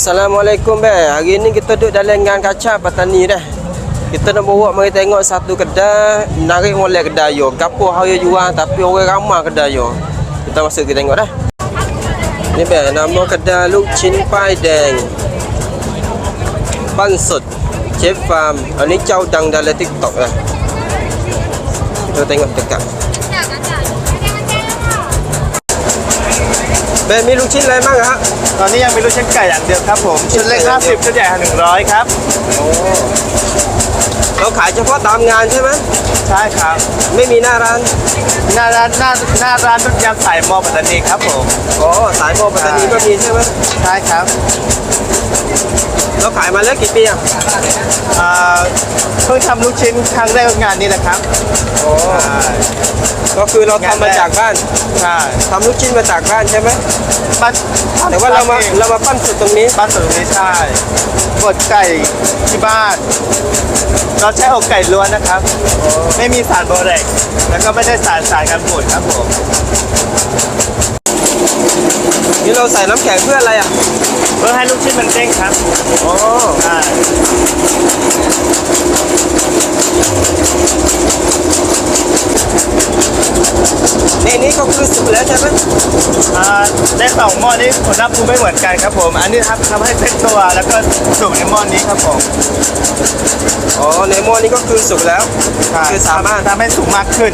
Assalamualaikum be. Hari ni kita duduk dalam gang kaca petani dah. Kita nak bawa mari tengok satu kedai, narik molek kedai yo. Gapo haya jual tapi orang ramai kedai yo. Kita masuk kita tengok dah. Ni be nama kedai Lu Chin Pai Deng. Pansut. Chef Farm. Ah, Ni jauh dang dalam TikTok lah. Kita tengok dekat. Be mi Lu Chin อะไรบ้างฮะตอนนี้ยังมีลูกชิ้นไก่อย่างเดียวครับผมชุดเล็ก50ชุดใหญ่100ครับเราขายเฉพาะตามงานใช่ไหมใช่ครับ ไม่มีหน้าร้าน หน้าร้านหน้าหน้าร้านต้มยำสายมอปัตตานีครับผมอ๋อสายโมปัตตานีก็มีใช่ไหมใช่ครับ เราขายมาแล้วกี่ปีอะอ่าเพิ่งทำลูกชิ้นครั้งแรกงานนี้แหละครับอ๋อใช่ ก็คือเราทำมาจากบ้านใช่ทำลูกชิ้นมาจากบ้านใช่ไหมบ้านแต่ว่าเรามาเรามาปั้นสุดตรงนี้บ้านสุดตรงนี้ใช่บดไก่ที่บ้าน เราใช้อกไก่ล้วนนะครับ ไม่มีสารโบเรกแล้วก็ไม่ได้สารสารกันบูดครับผมนี่เราใส่น้ำแข็งเพื่ออะไรอะเพื่อให้ลูกชิ้นมันเด้งครับอ๋อใช่ นี่นี่ก็คือสุกแล้วใช่ไหมอ่าในสองหม้อนี้ผลลัพธ์ไม่เหมือนกันครับผม อันนี้ทำทำให้เซ็ตตัวแล้วก็สุกในหม้อนี้ครับผมอ๋อในหม้อนี้ก็คือสุกแล้วคือสามารถทำให้สุกมากขึ้น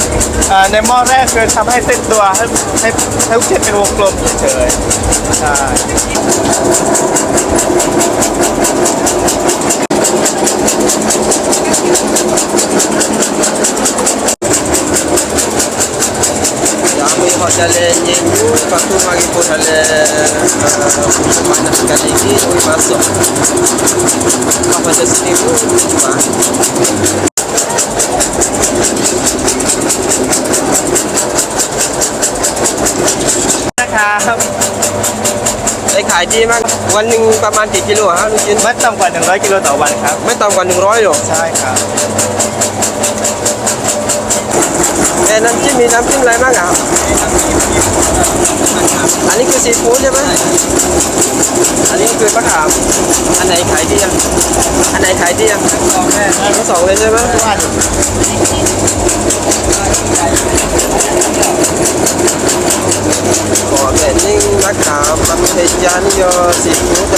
อ่าในหม้อแรกคือทำให้เซ็ตตัวให้ให้ให้ลูกชิ้นเป็นวงกลมเฉยๆใช่ panas sekali ni, kami masuk. Apa pada sini pun cuma. นะครับได้ขายดีมากวันหนึ่งประมาณกี่กิโลฮะลูกชิ้นไม่ต่ำกว่า 100 กิโลต่อวันครับ ไม่ต่ำกว่า 100หรอกใช่ครับแต่น้ำจิ้ มีน้ำจิ้มอะไรบ้างอะอันนี้คือซีฟู้ดใช่ไหมอันนี้คือปลาขาม อันไหนขายดีอะอันไหนขายดีอะทั้งสองเลยทั้งสองเลยใช่ไหมขอแต่นิ่งปลาขามมันเป็นยานยอซีฟู้ด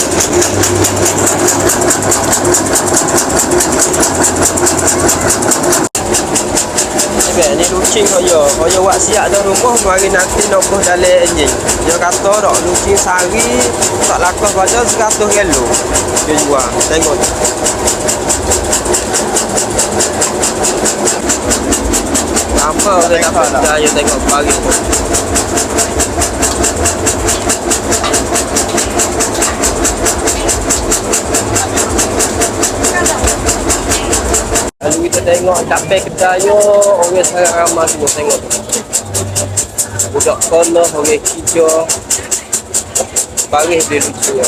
Sebab ni lucing kaya Kaya buat siap dah rumah Mari nanti nombor dalam enjin Dia kata tak lucing sehari Tak lakukan pada 100 kilo Dia jual. Tengok. Apa Tak dia tak tengok tak? percaya tengok. Pagi tu Lalu kita tengok capek kedai yo, orang sangat ramai semua tengok. Budak kono, orang hijau. Baris dia lucu.